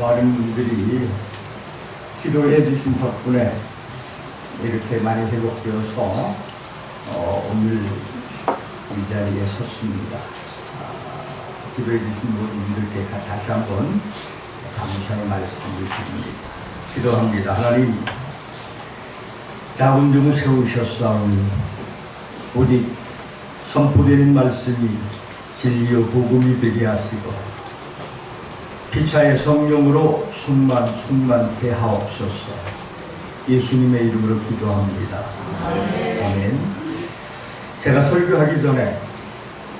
많은 분들이 기도해 주신 덕분에 이렇게 많이 회복되어서 어, 오늘 이 자리에 섰습니다. 아, 기도해 주신 분들께 가- 다시 한번 감사의 말씀을 드립니다. 기도합니다. 하나님, 작은 종을 세우셨사오니 오직 선포되는 말씀이 진리요 복음이 되게 하시고 피차의 성령으로 충만 충만케 하옵소서 예수님의 이름으로 기도합니다. 아멘. 제가 설교하기 전에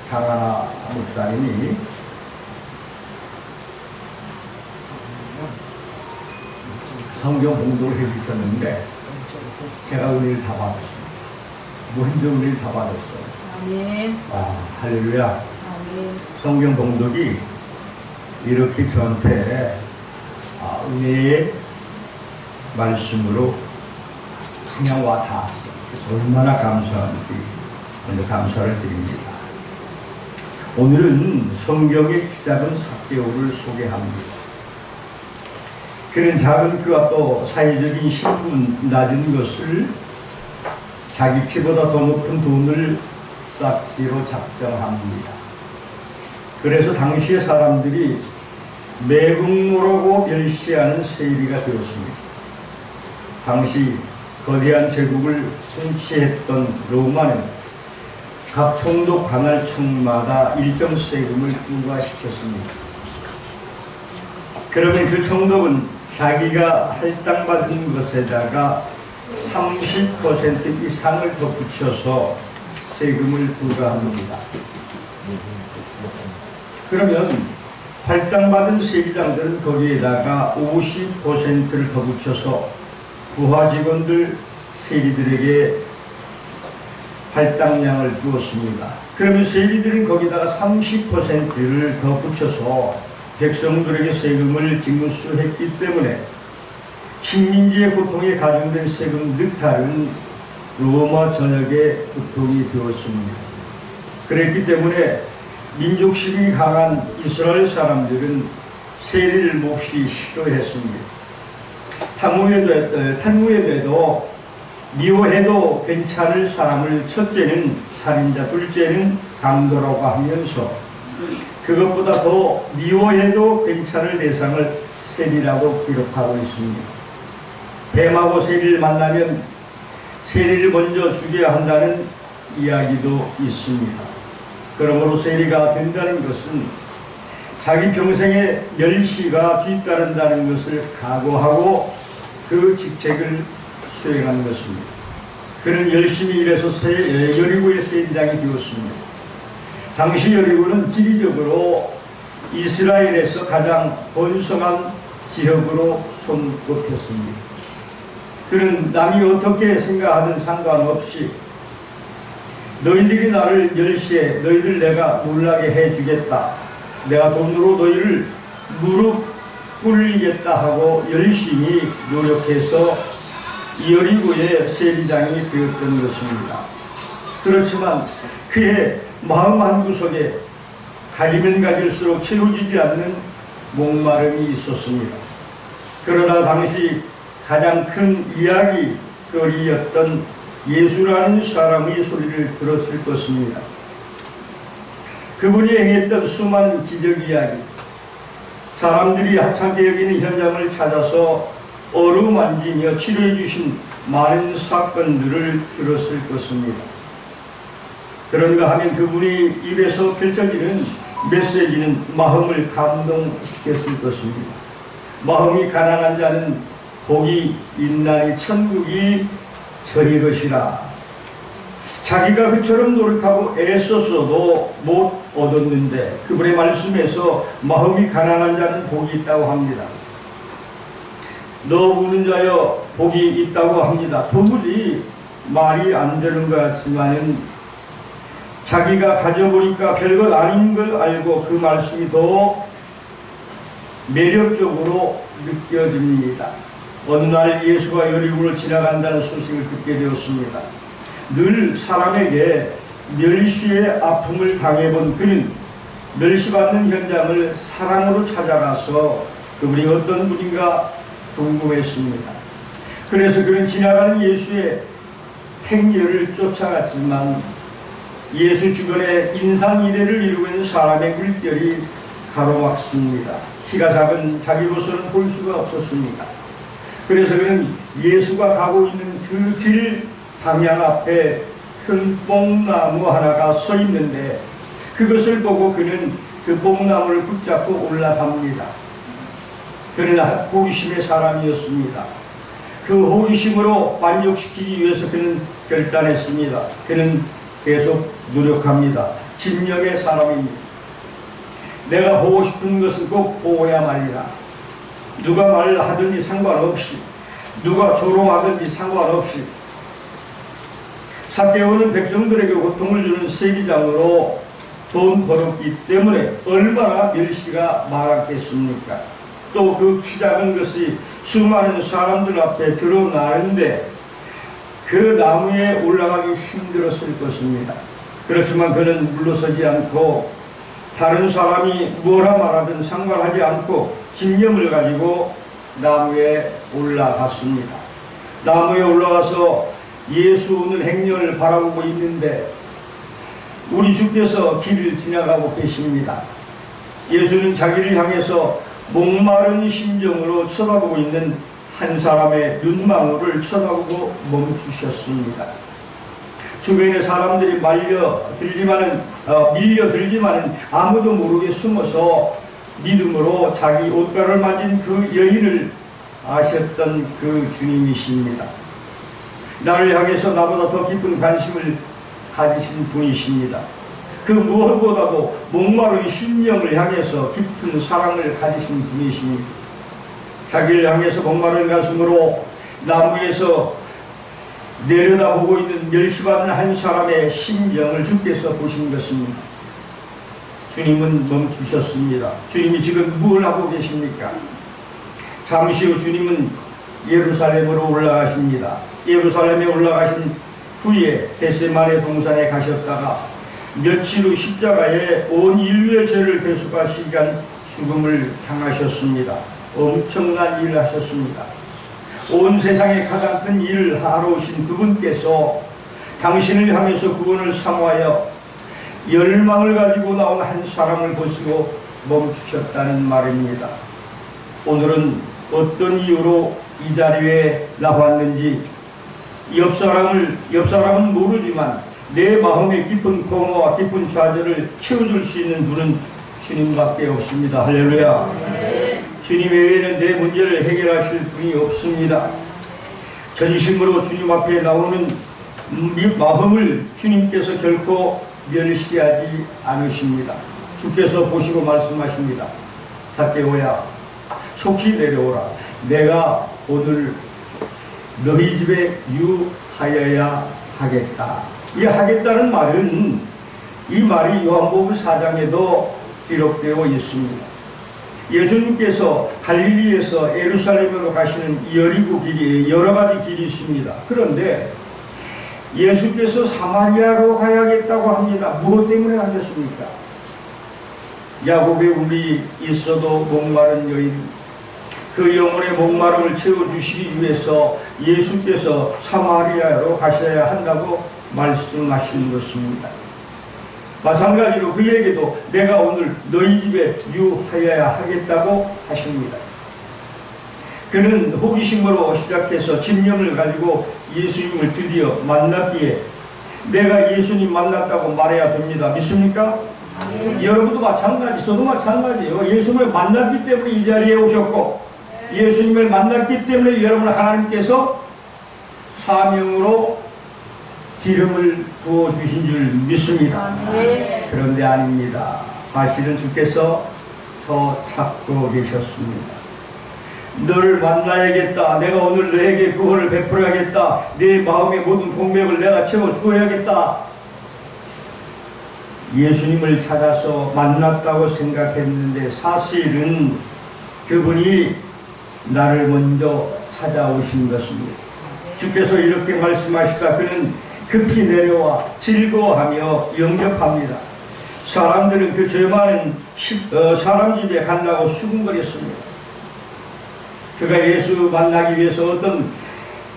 장하나 목사님이 성경 공독을 해주셨는데 제가 은혜를 다 받았습니다. 먼저 은혜를 다 받았어요. 아멘. 아, 할렐루야. 아멘. 성경 공독이 이렇게 저한테 아, 은혜의 말씀으로 그냥 와 닿았어요. 그래서 얼마나 감사한지 먼저 감사를 드립니다. 오늘은 성경의 작은 사개오를 소개합니다. 그는 작은 키와 또 사회적인 신분 낮은 것을 자기 키보다 더 높은 돈을 쌓기로 작정합니다. 그래서 당시의 사람들이 매국노라고 멸시하는 세리가 되었습니다. 당시 거대한 제국을 통치했던 로마는 각 총독 관할청마다 일정 세금을 부과시켰습니다. 그러면 그 총독은 자기가 할당받은 것에다가 30% 이상을 더 붙여서 세금을 부과합니다. 그러면 할당받은 세리장들은 거기에다가 50%를 더 붙여서 부하 직원들 세리들에게 할당량을 주었습니다. 그러면 세리들은 거기다가 30%를 더 붙여서 백성들에게 세금을 징수했기 때문에 식민지의 고통에 가중된 세금 늑탈은 로마 전역의 고통이 되었습니다. 그랬기 때문에 민족식이 강한 이스라엘 사람들은 세리를 몹시 싫어했습니다. 탕후에도, 탕후에도 미워해도 괜찮을 사람을 첫째는 살인자, 둘째는 강도라고 하면서 그것보다 더 미워해도 괜찮을 대상을 세리라고 기록하고 있습니다. 뱀하고 세리를 만나면 세리를 먼저 죽여야 한다는 이야기도 있습니다. 그러므로 세리가 된다는 것은 자기 평생의 멸시가 뒤따른다는 것을 각오하고 그 직책을 수행하는 것입니다. 그는 열심히 일해서 세, 여리고의 세리장이 되었습니다. 당시 여리고는 지리적으로 이스라엘에서 가장 번성한 지역으로 손꼽혔습니다. 그는 남이 어떻게 생각하든 상관없이 너희들이 나를 멸시해 너희들 내가 놀라게 해주겠다. 내가 돈으로 너희를 무릎 꿇리겠다 하고 열심히 노력해서 여리고의 세리장이 되었던 것입니다. 그렇지만 그의 마음 한구석에 가지면 가질수록 채워지지 않는 목마름이 있었습니다. 그러나 당시 가장 큰 이야기거리였던 예수라는 사람의 소리를 들었을 것입니다. 그분이 행했던 수많은 기적 이야기, 사람들이 하찮게 여기는 현장을 찾아서 어루만지며 치료해 주신 많은 사건들을 들었을 것입니다. 그런가 하면 그분이 입에서 펼쳐지는 메시지는 마음을 감동시켰을 것입니다. 마음이 가난한 자는 복이 있나니 천국이 저희 것이라. 자기가 그처럼 노력하고 애썼어도 못 얻었는데 그분의 말씀에서 마음이 가난한 자는 복이 있다고 합니다. 너 우는 자여 복이 있다고 합니다. 도무지 말이 안 되는 것 같지만은 자기가 가져보니까 별것 아닌 걸 알고 그 말씀이 더 매력적으로 느껴집니다. 어느 날 예수가 여리고를 지나간다는 소식을 듣게 되었습니다. 늘 사람에게 멸시의 아픔을 당해본 그는 멸시받는 현장을 사랑으로 찾아가서 그분이 어떤 분인가 궁금했습니다. 그래서 그는 지나가는 예수의 행렬을 쫓아갔지만 예수 주변에 인상 이례를 이루고 있는 사람의 물결이 가로막습니다. 키가 작은 자기로서는 볼 수가 없었습니다. 그래서 그는 예수가 가고 있는 그 길 방향 앞에 큰 뽕나무 하나가 서 있는데 그것을 보고 그는 그 뽕나무를 붙잡고 올라갑니다. 그는 호기심의 사람이었습니다. 그 호기심으로 만족시키기 위해서 그는 결단했습니다. 그는 계속 노력합니다. 진영의 사람입니다. 내가 보고 싶은 것은 꼭 보아야 말이라. 누가 말하든지 상관없이, 누가 조롱하든지 상관없이, 사개오는 백성들에게 고통을 주는 세기장으로 돈 벌었기 때문에 얼마나 멸시가 많았겠습니까? 또 그 키 작은 것이 수많은 사람들 앞에 드러나는데 그 나무에 올라가기 힘들었을 것입니다. 그렇지만 그는 물러서지 않고 다른 사람이 뭐라 말하든 상관하지 않고 신념을 가지고 나무에 올라갔습니다. 나무에 올라가서 예수 오는 행렬을 바라보고 있는데 우리 주께서 길을 지나가고 계십니다. 예수는 자기를 향해서 목마른 심정으로 쳐다보고 있는 한 사람의 눈망울을 쳐다보고 멈추셨습니다. 주변의 사람들이 말려 들지만은 어, 밀려 들지만은 아무도 모르게 숨어서 믿음으로 자기 옷가를 만진 그 여인을 아셨던 그 주님이십니다. 나를 향해서 나보다 더 깊은 관심을 가지신 분이십니다. 그 무엇보다도 목마른 심령을 향해서 깊은 사랑을 가지신 분이십니다. 자기를 향해서 목마른 가슴으로 나무에서 내려다보고 있는 멸시받는 한 사람의 심정을 주께서 보신 것입니다. 주님은 멈추셨습니다. 주님이 지금 무엇을 하고 계십니까? 잠시 후 주님은 예루살렘으로 올라가십니다. 예루살렘에 올라가신 후에 데세마네 동산에 가셨다가 며칠 후 십자가에 온 인류의 죄를 위한 죽음을 당하셨습니다. 엄청난 일을 하셨습니다. 온 세상에 가장 큰 일을 하러 오신 그분께서 당신을 향해서 구원을 사모하여 열망을 가지고 나온 한 사람을 보시고 멈추셨다는 말입니다. 오늘은 어떤 이유로 이 자리에 나왔는지 옆 사람을 옆 사람은 모르지만 내 마음의 깊은 공허와 깊은 좌절을 채워줄 수 있는 분은 주님밖에 없습니다. 할렐루야. 주님 외에는 내 문제를 해결하실 분이 없습니다. 전심으로 주님 앞에 나오는 이 마음을 주님께서 결코 멸시하지 않으십니다. 주께서 보시고 말씀하십니다. 사개오야 속히 내려오라. 내가 오늘 너희 집에 유하여야 하겠다. 이 하겠다는 말은 이 말이 요한복음 4장에도 기록되어 있습니다. 예수님께서 갈릴리에서 예루살렘으로 가시는 여리고 길이 여러 가지 길이 있습니다. 그런데 예수께서 사마리아로 가야겠다고 합니다. 무엇 때문에 하셨습니까? 야곱의 우리 있어도 목마른 여인 그 영혼의 목마름을 채워주시기 위해서 예수께서 사마리아로 가셔야 한다고 말씀하신 것입니다. 마찬가지로 그에게도 내가 오늘 너희 집에 유하여야 하겠다고 하십니다. 그는 호기심으로 시작해서 집념을 가지고 예수님을 드디어 만났기에 내가 예수님 만났다고 말해야 됩니다. 믿습니까? 네. 여러분도 마찬가지, 저도 마찬가지예요. 예수님을 만났기 때문에 이 자리에 오셨고 예수님을 만났기 때문에 여러분 하나님께서 사명으로 기름을 부어 주신 줄 믿습니다. 그런데 아닙니다. 사실은 주께서 더 찾고 계셨습니다. 너를 만나야겠다. 내가 오늘 너에게 구원을 베풀어야겠다. 네 마음의 모든 공백을 내가 채워주어야겠다. 예수님을 찾아서 만났다고 생각했는데 사실은 그분이 나를 먼저 찾아오신 것입니다. 주께서 이렇게 말씀하시다 그는 급히 내려와 즐거워하며 영접합니다. 사람들은 그죄 많은 어, 사람 집에 간다고 수군거렸습니다. 그가 예수 만나기 위해서 어떤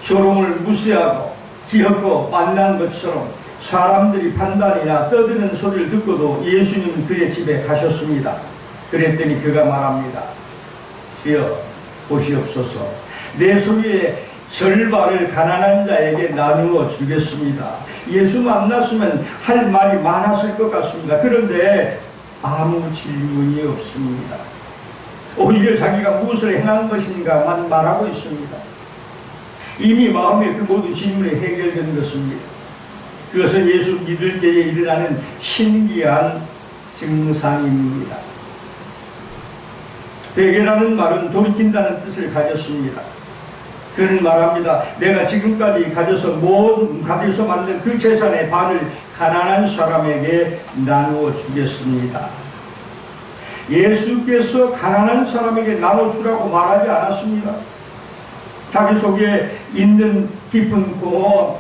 조롱을 무시하고 기었고 만난 것처럼 사람들이 판단이나 떠드는 소리를 듣고도 예수님은 그의 집에 가셨습니다. 그랬더니 그가 말합니다. 주여 보시옵소서 내 소유의 절반을 가난한 자에게 나누어 주겠습니다. 예수 만났으면 할 말이 많았을 것 같습니다. 그런데 아무 질문이 없습니다. 오히려 자기가 무엇을 행한 것인가만 말하고 있습니다. 이미 마음에 그 모든 질문이 해결된 것입니다. 그것은 예수 믿을 때에 일어나는 신기한 증상입니다. 회개라는 말은 돌이킨다는 뜻을 가졌습니다. 그는 말합니다. 내가 지금까지 가져서 모든 가져서 만든 그 재산의 반을 가난한 사람에게 나누어 주겠습니다. 예수께서 가난한 사람에게 나눠주라고 말하지 않았습니다. 자기 속에 있는 깊은 공허,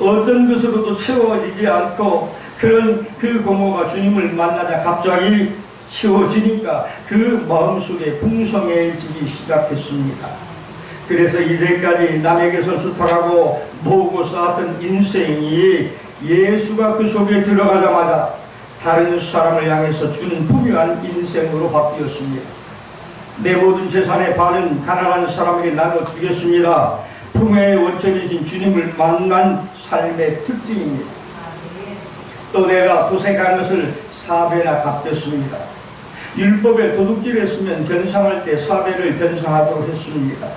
어떤 것으로도 채워지지 않고 그런 그 공허가 주님을 만나자 갑자기 채워지니까 그 마음속에 풍성해지기 시작했습니다. 그래서 이제까지 남에게서 수탈하고 모으고 쌓았던 인생이 예수가 그 속에 들어가자마자 다른 사람을 향해서 주는 풍요한 인생으로 바뀌었습니다. 내 모든 재산의 반은 가난한 사람에게 나눠 주겠습니다. 풍요의 원천이신 주님을 만난 삶의 특징입니다. 또 내가 도색한 것을 사배나 갚겠습니다. 율법에 도둑질 했으면 변상할 때 사배를 변상하도록 했습니다.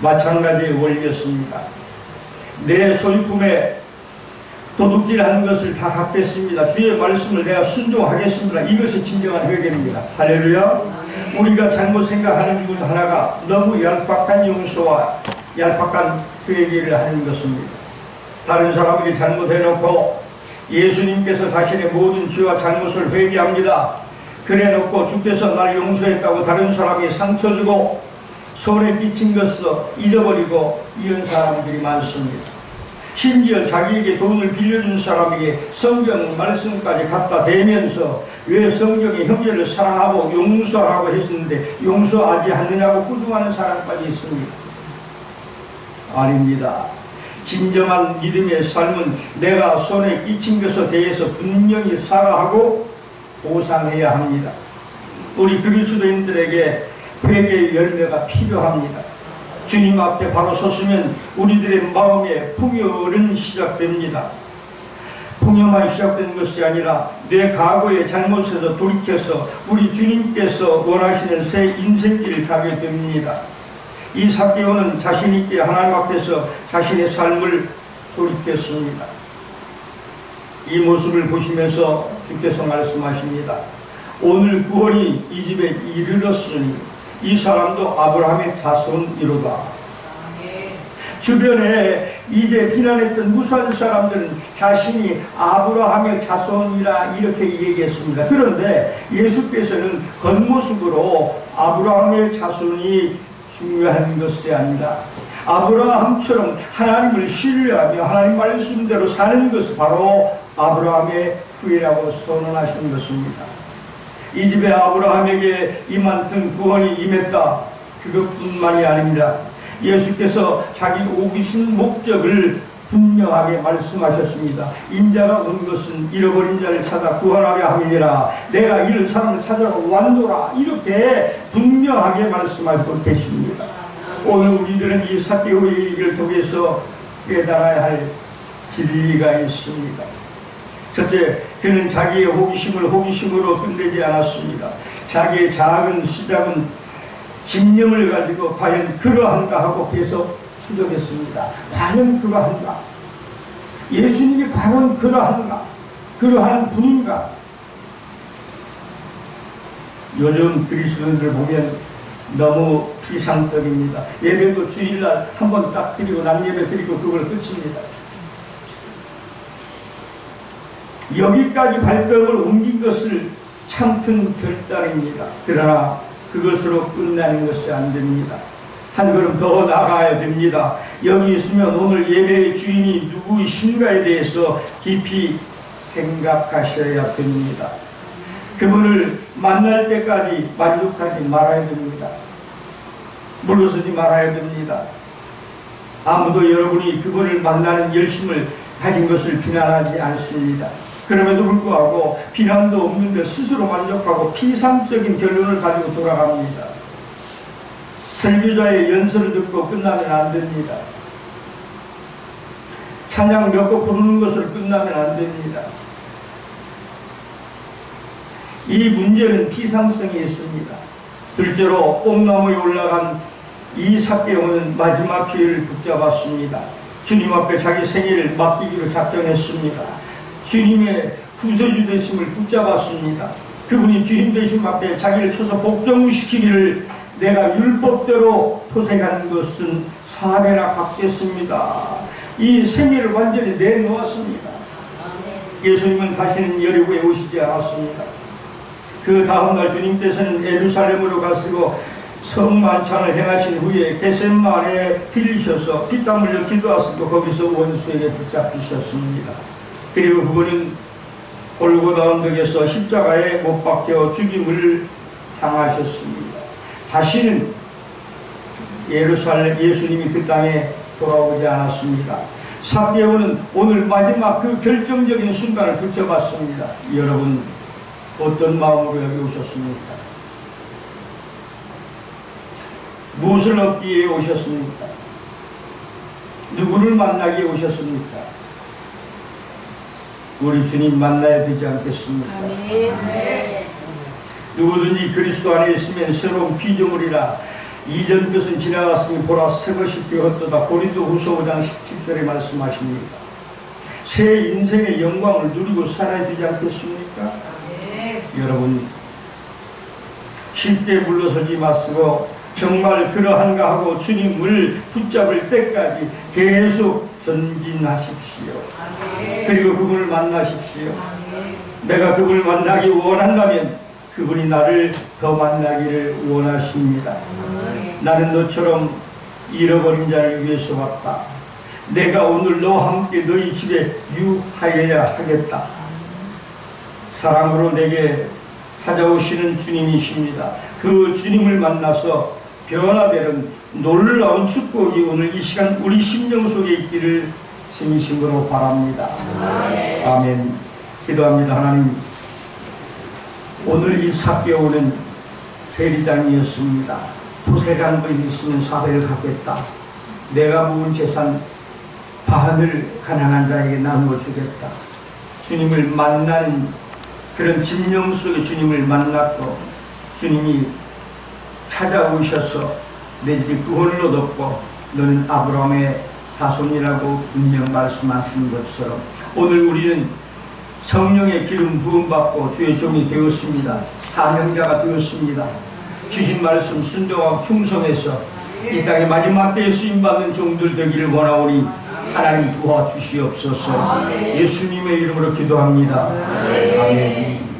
마찬가지의 원리였습니다. 내 소유품에 도둑질하는 것을 다 갚겠습니다. 주의 말씀을 내가 순종하겠습니다. 이것이 진정한 회개입니다. 할렐루야. 우리가 잘못 생각하는 이유 하나가 너무 얄팍한 용서와 얄팍한 회개를 하는 것입니다. 다른 사람에게 잘못해놓고 예수님께서 자신의 모든 죄와 잘못을 회개합니다. 그래놓고 주께서 날 용서했다고 다른 사람에게 상처 주고 손에 끼친 것을 잊어버리고 이런 사람들이 많습니다. 심지어 자기에게 돈을 빌려준 사람에게 성경 말씀까지 갖다 대면서 왜 성경이 형제를 사랑하고 용서하라고 했었는데 용서하지 않느냐고 꾸중하는 사람까지 있습니다. 아닙니다. 진정한 믿음의 삶은 내가 손에 끼친 것에 대해서 분명히 사과하고 보상해야 합니다. 우리 그리스도인들에게 회개의 열매가 필요합니다. 주님 앞에 바로 섰으면 우리들의 마음에 풍요는 시작됩니다. 풍요만 시작된 것이 아니라 내 과거의 잘못에서 돌이켜서 우리 주님께서 원하시는 새 인생길을 가게 됩니다. 이 사기오는 자신 있게 하나님 앞에서 자신의 삶을 돌이켰습니다. 이 모습을 보시면서 주께서 말씀하십니다. 오늘 구원이 이 집에 이르렀으니 이 사람도 아브라함의 자손이로다. 주변에 이제 비난했던 무수한 사람들은 자신이 아브라함의 자손이라 이렇게 얘기했습니다. 그런데 예수께서는 겉모습으로 아브라함의 자손이 중요한 것이 아니라 아브라함처럼 하나님을 신뢰하며 하나님 말씀대로 사는 것이 바로 아브라함의 후예라고 선언하신 것입니다. 이 집에 아브라함에게 이만큼 구원이 임했다. 그것뿐만이 아닙니다. 예수께서 자기 오기신 목적을 분명하게 말씀하셨습니다. 인자가 온 것은 잃어버린 자를 찾아 구원하려 함이니라. 내가 이런 사람을 찾아러 왔노라. 이렇게 분명하게 말씀하시고 계십니다. 오늘 우리들은 이 사개오의 얘기를 통해서 깨달아야 할 진리가 있습니다. 첫째, 그는 자기의 호기심을 호기심으로 끝내지 않았습니다. 자기의 작은 시작은 집념을 가지고 과연 그러한가 하고 계속 추적했습니다. 과연 그러한가? 예수님이 과연 그러한가? 그러한 분인가? 요즘 그리스도인들 보면 너무 비상적입니다. 예배도 주일날 한 번 딱 드리고 난 예배 드리고 그걸 끝입니다. 여기까지 발걸음을 옮긴 것을 참 큰 결단입니다. 그러나 그것으로 끝나는 것이 안 됩니다. 한 걸음 더 나가야 됩니다. 여기 있으면 오늘 예배의 주인이 누구이신가에 대해서 깊이 생각하셔야 됩니다. 그분을 만날 때까지 만족하지 말아야 됩니다. 물러서지 말아야 됩니다. 아무도 여러분이 그분을 만나는 열심을 가진 것을 비난하지 않습니다. 그럼에도 불구하고 비난도 없는데 스스로 만족하고 피상적인 결론을 가지고 돌아갑니다. 설교자의 연설을 듣고 끝나면 안 됩니다. 찬양 몇 곡 부르는 것으로 끝나면 안 됩니다. 이 문제는 피상성이 있습니다. 둘째로 뽕나무에 올라간 이 사개오는 마지막 기회를 붙잡았습니다. 주님 앞에 자기 생일을 맡기기로 작정했습니다. 주님의 구세주 되심을 붙잡았습니다. 그분이 주님 되심 앞에 자기를 쳐서 복종시키기를 내가 율법대로 토색한 것은 사례나 갚겠습니다. 이 생일을 완전히 내놓았습니다. 예수님은 다시는 여리고에 오시지 않았습니다. 그 다음날 주님께서는 예루살렘으로 가시고 성만찬을 행하신 후에 게셋마에 들리셔서 피땀 흘려 기도하시고 거기서 원수에게 붙잡히셨습니다. 그리고 그분은 골고다 언덕에서 십자가에 못 박혀 죽임을 당하셨습니다. 다시는 예루살렘 예수님이 그 땅에 돌아오지 않았습니다. 사개오는 오늘 마지막 그 결정적인 순간을 붙잡았습니다. 여러분 어떤 마음으로 여기 오셨습니까? 무엇을 얻기 위해 오셨습니까? 누구를 만나기 위해 오셨습니까? 우리 주님 만나야 되지 않겠습니까? 누구든지 그리스도 안에 있으면 새로운 피조물이라 이전 것은 지나갔으니 보라 새 것이 되었도다 고린도 후서 5장 17절에 말씀하십니다. 새 인생의 영광을 누리고 살아야 되지 않겠습니까? 여러분 쉽게 물러서지 마시고 정말 그러한가 하고 주님을 붙잡을 때까지 계속 전진하십시오. 그리고 그분을 만나십시오. 내가 그분을 만나기 원한다면 그분이 나를 더 만나기를 원하십니다. 나는 너처럼 잃어버린 자를 위해서 왔다. 내가 오늘 너와 함께 너희 집에 유하여야 하겠다. 사랑으로 내게 찾아오시는 주님이십니다. 그 주님을 만나서 변화되는 놀라운 축복이 오늘 이 시간 우리 심령 속에 있기를 진심으로 바랍니다. 아멘. 기도합니다. 하나님. 오늘 이 사개오는 세리장이었습니다. 도세간 분이 있으면 사배를 갖겠다. 내가 모은 재산 반을 가난한 자에게 나누어 주겠다. 주님을 만나는 그런 심령 속에 주님을 만났고 주님이 찾아오셔서 내 집이 구원을 얻었고 너는 아브라함의 자손이라고 분명 말씀하신 것처럼 오늘 우리는 성령의 기름 부음 받고 주의 종이 되었습니다. 사명자가 되었습니다. 주신 말씀 순종하고 충성해서 이 땅의 마지막 때에 쓰임 받는 종들 되기를 원하오니 하나님 도와주시옵소서. 예수님의 이름으로 기도합니다. 아멘.